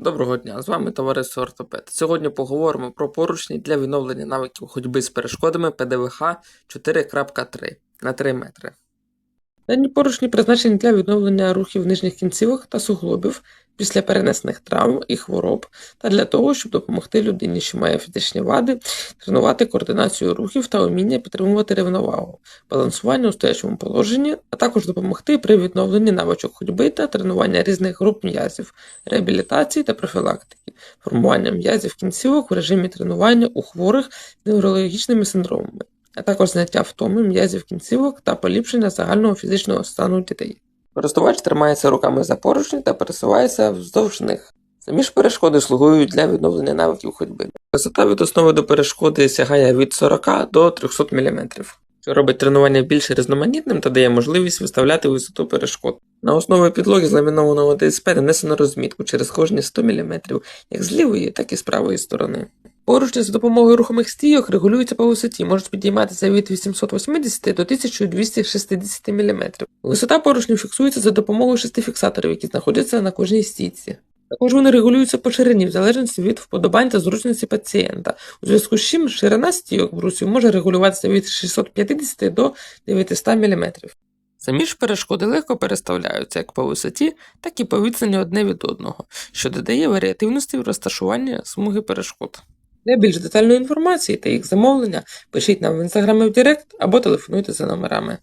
Доброго дня, з вами товариство Ортопед. Сьогодні поговоримо про поручні для відновлення навиків ходьби з перешкодами ПДВХ 4.3 на 3 метри. Дані поручні призначені для відновлення рухів нижніх кінцівок та суглобів після перенесених травм і хвороб та для того, щоб допомогти людині, що має фізичні вади, тренувати координацію рухів та уміння підтримувати рівновагу, балансування у стоячому положенні, а також допомогти при відновленні навичок ходьби та тренування різних груп м'язів, реабілітації та профілактики, формування м'язів кінцівок в режимі тренування у хворих з неврологічними синдромами, а також зняття втоми м'язів кінцівок та поліпшення загального фізичного стану дітей. Користувач тримається руками за поручні та пересувається вздовж них. Самі ж перешкоди слугують для відновлення навиків ходьби. Висота від основи до перешкоди сягає від 40 до 300 мм, що робить тренування більш різноманітним та дає можливість виставляти висоту перешкод. На основі підлоги з ламінованого ДСП нанесено розмітку через кожні 100 мм, як з лівої, так і з правої сторони. Поручні за допомогою рухомих стійок регулюються по висоті, можуть підійматися від 880 до 1260 мм. Висота поручнів фіксується за допомогою шести фіксаторів, які знаходяться на кожній стійці. Також вони регулюються по ширині в залежності від вподобань та зручності пацієнта. У зв'язку з чим ширина стійок брусів може регулюватися від 650 до 900 мм. Самі ж перешкоди легко переставляються як по висоті, так і по відстані одне від одного, що додає варіативності в розташуванні смуги перешкод. Для більш детальної інформації та їх замовлення пишіть нам в інстаграмі в Директ або телефонуйте за номерами.